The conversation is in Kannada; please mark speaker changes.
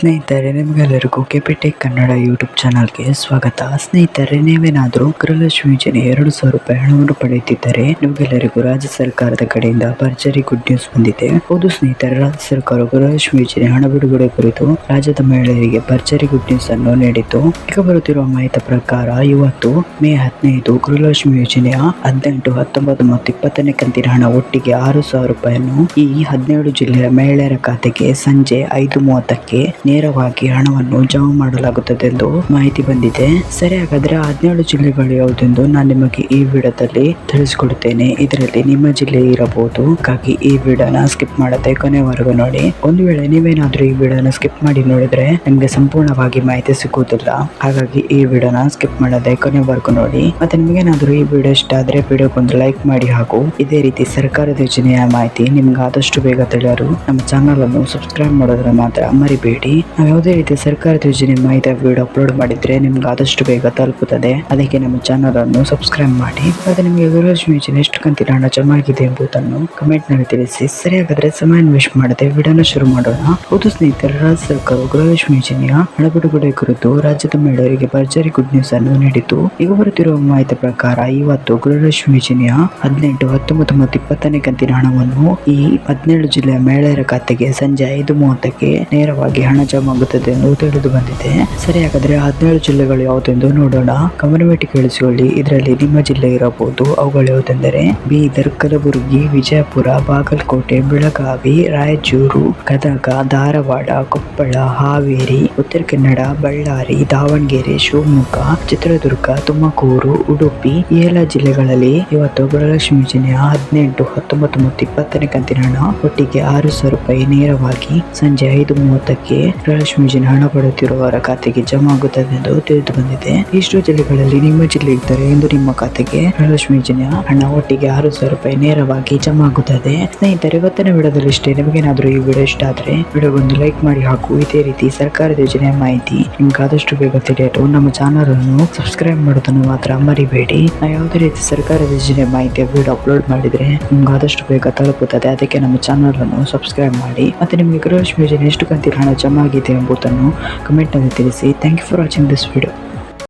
Speaker 1: ಸ್ನೇಹಿತರೆ, ನಿಮಗೆಲ್ಲರಿಗೂ ಕೆಪಿಟೆಕ್ ಕನ್ನಡ ಯೂಟ್ಯೂಬ್ ಚಾನಲ್ಗೆ ಸ್ವಾಗತ. ಸ್ನೇಹಿತರೆ, ನೀವೇನಾದರೂ ಗೃಹಲಕ್ಷ್ಮಿ ಯೋಜನೆ ಎರಡು ಸಾವಿರ ರೂಪಾಯಿ ಹಣವನ್ನು ಪಡೆಯುತ್ತಿದ್ದರೆ ನಿಮಗೆಲ್ಲರಿಗೂ ರಾಜ್ಯ ಸರ್ಕಾರದ ಕಡೆಯಿಂದ ಭರ್ಜರಿ ಗುಡ್ ನ್ಯೂಸ್ ಬಂದಿದೆ. ಹೌದು ಸ್ನೇಹಿತರೆ, ರಾಜ್ಯ ಸರ್ಕಾರ ಗೃಹಲಕ್ಷ್ಮಿ ಯೋಜನೆ ಹಣ ಬಿಡುಗಡೆ ಕುರಿತು ರಾಜ್ಯದ ಮಹಿಳೆಯರಿಗೆ ಭರ್ಜರಿ ಗುಡ್ ನ್ಯೂಸ್ ಅನ್ನು ನೀಡಿತು ಈಗ ಬರುತ್ತಿರುವ ಮಾಹಿತಿ ಪ್ರಕಾರ, ಇವತ್ತು ಮೇ ಹದಿನೈದು ಗೃಹಲಕ್ಷ್ಮಿ ಯೋಜನೆಯ ಹದಿನೆಂಟು, ಹತ್ತೊಂಬತ್ತು ಮತ್ತು ಇಪ್ಪತ್ತನೇ ಕಂತಿನ ಹಣ ಒಟ್ಟಿಗೆ ಆರು ಸಾವಿರ ರೂಪಾಯಿಯನ್ನು ಈ ಹದಿನೇಳು ಜಿಲ್ಲೆಯ ಮಹಿಳೆಯರ ಖಾತೆಗೆ ಸಂಜೆ ಐದು ಮೂವತ್ತಕ್ಕೆ ನೇರವಾಗಿ ಹಣವನ್ನು ಜಮಾ ಮಾಡಲಾಗುತ್ತದೆ ಎಂದು ಮಾಹಿತಿ ಬಂದಿದೆ. ಸರಿ, ಹಾಗಾದ್ರೆ ಹದಿನೇಳು ಜಿಲ್ಲೆಗಳು ಯಾವುದೆಂದು ನಾನು ನಿಮಗೆ ಈ ವಿಡಿಯೋದಲ್ಲಿ ತಿಳಿಸಿಕೊಡುತ್ತೇನೆ. ಇದರಲ್ಲಿ ನಿಮ್ಮ ಜಿಲ್ಲೆ ಇರಬಹುದು. ಹಾಗಾಗಿ ಈ ವಿಡಿಯೋನ ಸ್ಕಿಪ್ ಮಾಡದೆ ಕೊನೆವರೆಗೂ ನೋಡಿ. ಒಂದು ವೇಳೆ ನೀವೇನಾದ್ರೂ ಈ ವಿಡಿಯೋನ ಸ್ಕಿಪ್ ಮಾಡಿ ನೋಡಿದ್ರೆ ನಿಮಗೆ ಸಂಪೂರ್ಣವಾಗಿ ಮಾಹಿತಿ ಸಿಗುವುದಿಲ್ಲ. ಹಾಗಾಗಿ ಈ ವಿಡಿಯೋನ ಸ್ಕಿಪ್ ಮಾಡದೆ ಕೊನೆವರೆಗೂ ನೋಡಿ. ಮತ್ತೆ ನಿಮಗೇನಾದ್ರೂ ಈ ವಿಡಿಯೋ ಇಷ್ಟ ಆದ್ರೆ ವಿಡಿಯೋಗೊಂದು ಲೈಕ್ ಮಾಡಿ ಹಾಗೂ ಇದೇ ರೀತಿ ಸರ್ಕಾರದ ಯೋಜನೆಯ ಮಾಹಿತಿ ನಿಮ್ಗೆ ಆದಷ್ಟು ಬೇಗ ತಿಳಿಯಲು ನಮ್ಮ ಚಾನಲ್ ಅನ್ನು ಸಬ್ಸ್ಕ್ರೈಬ್ ಮಾಡೋದ್ರ ಮಾತ್ರ ಮರಿಬೇಡಿ. ನಾವು ಯಾವುದೇ ರೀತಿಯ ಸರ್ಕಾರದ ಯೋಜನೆ ಮಾಹಿತಿ ವಿಡಿಯೋ ಅಪ್ಲೋಡ್ ಮಾಡಿದ್ರೆ ನಿಮ್ಗೆ ಆದಷ್ಟು ಬೇಗ ತಲುಪುತ್ತದೆ. ಅದಕ್ಕೆ ನಮ್ಮ ಚಾನಲ್ ಅನ್ನು ಸಬ್ಸ್ಕ್ರೈಬ್ ಮಾಡಿ. ಮತ್ತೆ ನಿಮಗೆ ಗೃಹಲಕ್ಷ್ಮಿ ಯೋಜನೆ ಎಷ್ಟು ಕಂತಿನ ಹಣ ಜಮಾ ಆಗಿದೆ ಎಂಬುದನ್ನು ಕಮೆಂಟ್ನಲ್ಲಿ ತಿಳಿಸಿ. ಸರಿ ಹಾಗಾದ್ರೆ ಸಮಯ ವೇಸ್ಟ್ ಮಾಡದೆ ವಿಡಿಯೋನ ಶುರು ಮಾಡೋಣ. ಹೌದು ಸ್ನೇಹಿತರೆ, ರಾಜ್ಯ ಸರ್ಕಾರವು ಗೃಹಲಕ್ಷ್ಮಿ ಯೋಜನೆಯ ಹಣ ಬಿಡುಗಡೆ ಕುರಿತು ರಾಜ್ಯದ ಮಹಿಳೆಯರಿಗೆ ಭರ್ಜರಿ ಗುಡ್ ನ್ಯೂಸ್ ಅನ್ನು ನೀಡಿತು ಈಗ ಬರುತ್ತಿರುವ ಮಾಹಿತಿ ಪ್ರಕಾರ ಇವತ್ತು ಗೃಹಲಕ್ಷ್ಮಿ ಯೋಜನೆಯ ಹದಿನೆಂಟು, ಹತ್ತೊಂಬತ್ತು ಮತ್ತು ಇಪ್ಪತ್ತನೇ ಕಂತಿನ ಹಣವನ್ನು ಈ ಹದಿನೇಳು ಜಿಲ್ಲೆಯ ಮಹಿಳೆಯರ ಖಾತೆಗೆ ಸಂಜೆ ಐದು ಮೂವತ್ತಕ್ಕೆ ನೇರವಾಗಿ ಹಣ ಜಮಾ ಆಗುತ್ತದೆ ಎಂದು ತಿಳಿದು ಬಂದಿದೆ. ಸರಿ, ಹಾಗಾದ್ರೆ ಹದಿನೇಳು ಜಿಲ್ಲೆಗಳು ಯಾವುದೆಂದು ನೋಡೋಣ. ಕಮ್ಯುನಿಟಿ ಕೇಳಿಸಿಕೊಳ್ಳಿ. ಇದರಲ್ಲಿ ನಿಮ್ಮ ಜಿಲ್ಲೆ ಇರಬಹುದು. ಅವುಗಳು ಯಾವುದೆಂದರೆ ಬೀದರ್ ಕಲಬುರಗಿ ವಿಜಯಪುರ, ಬಾಗಲಕೋಟೆ, ಬೆಳಗಾವಿ, ರಾಯಚೂರು, ಗದಗ, ಧಾರವಾಡ, ಕೊಪ್ಪಳ, ಹಾವೇರಿ, ಉತ್ತರ ಕನ್ನಡ, ಬಳ್ಳಾರಿ, ದಾವಣಗೆರೆ, ಶಿವಮೊಗ್ಗ, ಚಿತ್ರದುರ್ಗ, ತುಮಕೂರು, ಉಡುಪಿ, ಈ ಎಲ್ಲ ಜಿಲ್ಲೆಗಳಲ್ಲಿ ಇವತ್ತು ಗೃಹಲಕ್ಷ್ಮಿ ಯೋಜನೆಯ ಹದಿನೆಂಟು, ಹತ್ತೊಂಬತ್ತು ಮತ್ತು ಇಪ್ಪತ್ತನೇ ಕಂತಿನ ಹಣ ಒಟ್ಟಿಗೆ ಆರು ಸಾವಿರ ರೂಪಾಯಿ ನೇರವಾಗಿ ಸಂಜೆ ಐದು ಮೂವತ್ತಕ್ಕೆ ಜನ ಹಣ ಪಡೆಯುತ್ತಿರುವವರ ಖಾತೆಗೆ ಜಮಾ ಆಗುತ್ತದೆ ಎಂದು ತಿಳಿದು ಬಂದಿದೆ. ಇಷ್ಟು ಜಿಲ್ಲೆಗಳಲ್ಲಿ ನಿಮ್ಮ ಜಿಲ್ಲೆ ಇದ್ದರೆ ಎಂದು ನಿಮ್ಮ ಖಾತೆಗೆ ಯೋಜನೆಯ ಹಣ ಒಟ್ಟಿಗೆ ಆರು ಸಾವಿರ ರೂಪಾಯಿ ನೇರವಾಗಿ ಜಮಾ ಆಗುತ್ತದೆ. ಸ್ನೇಹಿತರೆ, ಇವತ್ತಿನ ವಿಡಿಯೋದಲ್ಲಿ ಇಷ್ಟೇ. ನಿಮಗೇನಾದರೂ ಈ ವಿಡಿಯೋ ಇಷ್ಟ ಆದರೆ ವಿಡಿಯೋಗೊಂದು ಲೈಕ್ ಮಾಡಿ ಹಾಕು ಇದೇ ರೀತಿ ಸರ್ಕಾರದ ಯೋಜನೆಯ ಮಾಹಿತಿ ನಿಮ್ಗೆ ಆದಷ್ಟು ಬೇಗ ತಿಳಿಯಲು ನಮ್ಮ ಚಾನಲ್ ಅನ್ನು ಸಬ್ಸ್ಕ್ರೈಬ್ ಮಾಡೋದನ್ನು ಮಾತ್ರ ಮರಿಬೇಡಿ. ನಾವು ಯಾವುದೇ ರೀತಿ ಸರ್ಕಾರದ ಯೋಜನೆ ಮಾಹಿತಿಯ ವಿಡಿಯೋ ಅಪ್ಲೋಡ್ ಮಾಡಿದ್ರೆ ನಿಮ್ಗೆ ಆದಷ್ಟು ಬೇಗ ತಲುಪುತ್ತದೆ. ಅದಕ್ಕೆ ನಮ್ಮ ಚಾನಲ್ ಅನ್ನು ಸಬ್ಸ್ಕ್ರೈಬ್ ಮಾಡಿ. ಮತ್ತೆ ನಿಮಗೆ ಗೃಹಲಕ್ಷ್ಮಿ ಯೋಜನೆ ಎಷ್ಟು ಕಂತಿನ ಹಣ ಜಮಾ ಆಗಿದೆ ಎಂಬುದನ್ನು ಕಮೆಂಟ್ನಲ್ಲಿ ತಿಳಿಸಿ thank you for watching this video